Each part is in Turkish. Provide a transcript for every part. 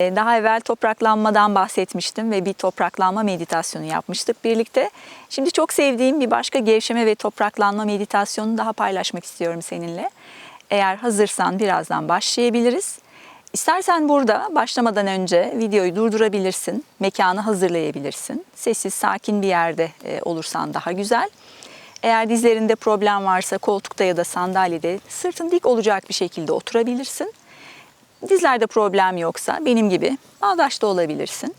E, Daha evvel topraklanmadan bahsetmiştim ve bir topraklanma meditasyonu yapmıştık birlikte. Şimdi çok sevdiğim bir başka gevşeme ve topraklanma meditasyonunu daha paylaşmak istiyorum seninle. Eğer hazırsan birazdan başlayabiliriz. İstersen burada başlamadan önce videoyu durdurabilirsin, mekanı hazırlayabilirsin. Sessiz, sakin bir yerde e, olursan daha güzel. Eğer dizlerinde problem varsa koltukta ya da sandalyede sırtın dik olacak bir şekilde oturabilirsin. Dizlerde problem yoksa benim gibi bağdaşta olabilirsin.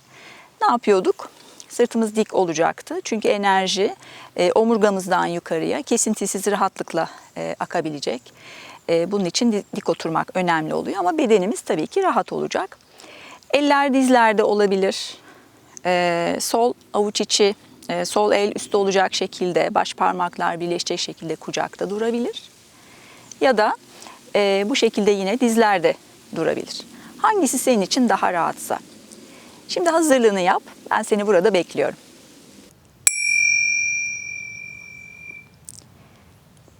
Ne yapıyorduk? Sırtımız dik olacaktı. Çünkü enerji e, omurgamızdan yukarıya kesintisiz rahatlıkla e, akabilecek. E, bunun için di- dik oturmak önemli oluyor ama bedenimiz tabii ki rahat olacak. Eller dizlerde olabilir. E, sol avuç içi, e, sol el üstte olacak şekilde, baş parmaklar birleşecek şekilde kucakta durabilir ya da e, bu şekilde yine dizlerde durabilir. Hangisi senin için daha rahatsa. Şimdi hazırlığını yap. Ben seni burada bekliyorum.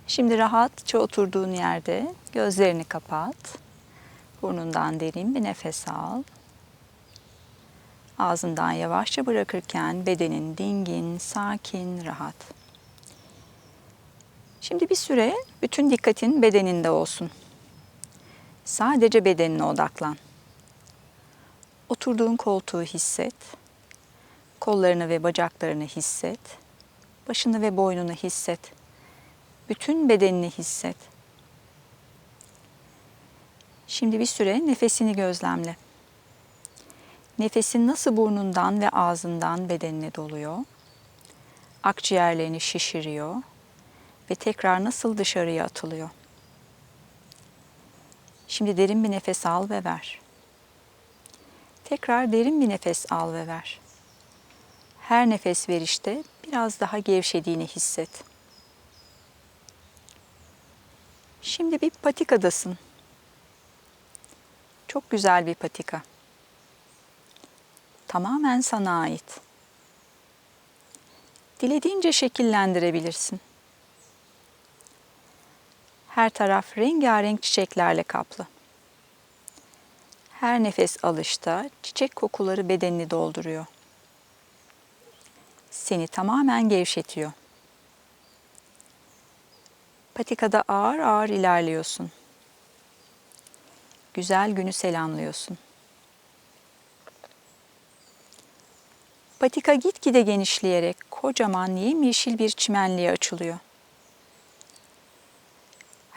Şimdi rahatça oturduğun yerde gözlerini kapat. Burnundan derin bir nefes al. Ağzından yavaşça bırakırken bedenin dingin, sakin, rahat. Şimdi bir süre bütün dikkatin bedeninde olsun. Sadece bedenine odaklan. Oturduğun koltuğu hisset. Kollarını ve bacaklarını hisset. Başını ve boynunu hisset. Bütün bedenini hisset. Şimdi bir süre nefesini gözlemle. Nefesin nasıl burnundan ve ağzından bedenine doluyor? Akciğerlerini şişiriyor ve tekrar nasıl dışarıya atılıyor? Şimdi derin bir nefes al ve ver. Tekrar derin bir nefes al ve ver. Her nefes verişte biraz daha gevşediğini hisset. Şimdi bir patikadasın. Çok güzel bir patika. Tamamen sana ait. Dilediğince şekillendirebilirsin. Her taraf rengarenk çiçeklerle kaplı. Her nefes alışta çiçek kokuları bedenini dolduruyor. Seni tamamen gevşetiyor. Patikada ağır ağır ilerliyorsun. Güzel günü selamlıyorsun. Patika gitgide genişleyerek kocaman yemyeşil bir çimenliğe açılıyor.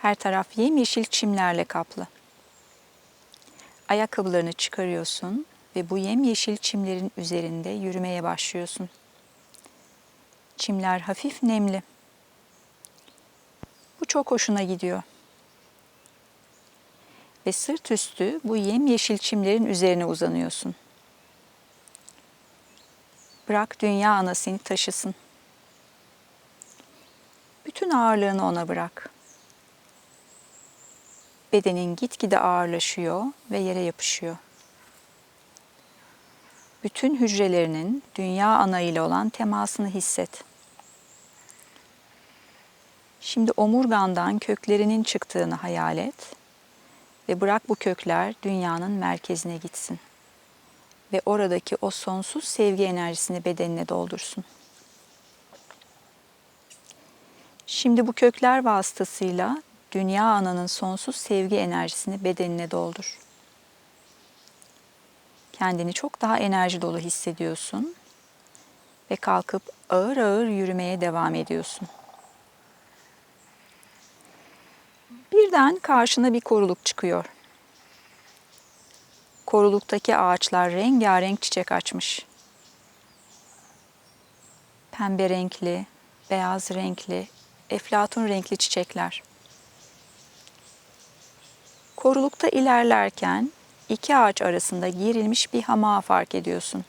Her taraf yemyeşil çimlerle kaplı. Ayakkabılarını çıkarıyorsun ve bu yemyeşil çimlerin üzerinde yürümeye başlıyorsun. Çimler hafif nemli. Bu çok hoşuna gidiyor. Ve sırt üstü bu yemyeşil çimlerin üzerine uzanıyorsun. Bırak dünya ana seni taşısın. Bütün ağırlığını ona bırak. Bedenin gitgide ağırlaşıyor ve yere yapışıyor. Bütün hücrelerinin dünya ana ile olan temasını hisset. Şimdi omurgandan köklerinin çıktığını hayal et ve bırak bu kökler dünyanın merkezine gitsin ve oradaki o sonsuz sevgi enerjisini bedenine doldursun. Şimdi bu kökler vasıtasıyla dünya ananın sonsuz sevgi enerjisini bedenine doldur. Kendini çok daha enerji dolu hissediyorsun ve kalkıp ağır ağır yürümeye devam ediyorsun. Birden karşına bir koruluk çıkıyor. Koruluktaki ağaçlar rengarenk çiçek açmış. Pembe renkli, beyaz renkli, eflatun renkli çiçekler. Korulukta ilerlerken iki ağaç arasında girilmiş bir hamağı fark ediyorsun.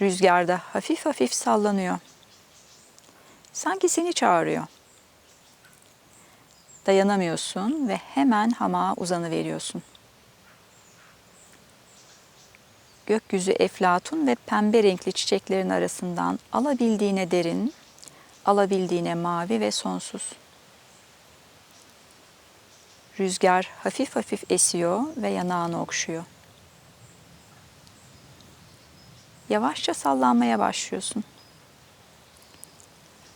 Rüzgarda hafif hafif sallanıyor. Sanki seni çağırıyor. Dayanamıyorsun ve hemen hamağa uzanıveriyorsun. Gökyüzü eflatun ve pembe renkli çiçeklerin arasından alabildiğine derin, alabildiğine mavi ve sonsuz. Rüzgar hafif hafif esiyor ve yanağını okşuyor. Yavaşça sallanmaya başlıyorsun.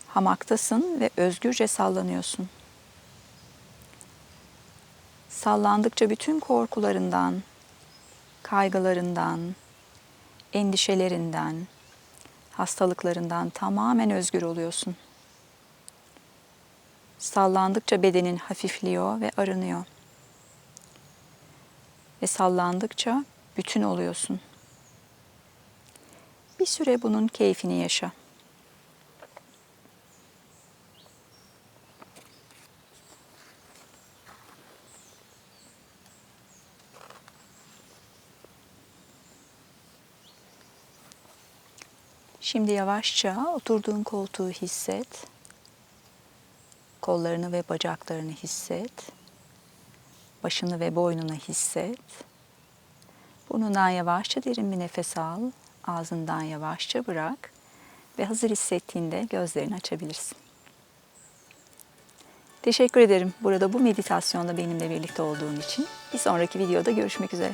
Hamaktasın ve özgürce sallanıyorsun. Sallandıkça bütün korkularından, kaygılarından, endişelerinden, hastalıklarından tamamen özgür oluyorsun. Sallandıkça bedenin hafifliyor ve arınıyor. Ve sallandıkça bütün oluyorsun. Bir süre bunun keyfini yaşa. Şimdi yavaşça oturduğun koltuğu hisset. Kollarını ve bacaklarını hisset. Başını ve boynunu hisset. Burnundan yavaşça derin bir nefes al. Ağzından yavaşça bırak. Ve hazır hissettiğinde gözlerini açabilirsin. Teşekkür ederim burada bu meditasyonda benimle birlikte olduğun için. Bir sonraki videoda görüşmek üzere.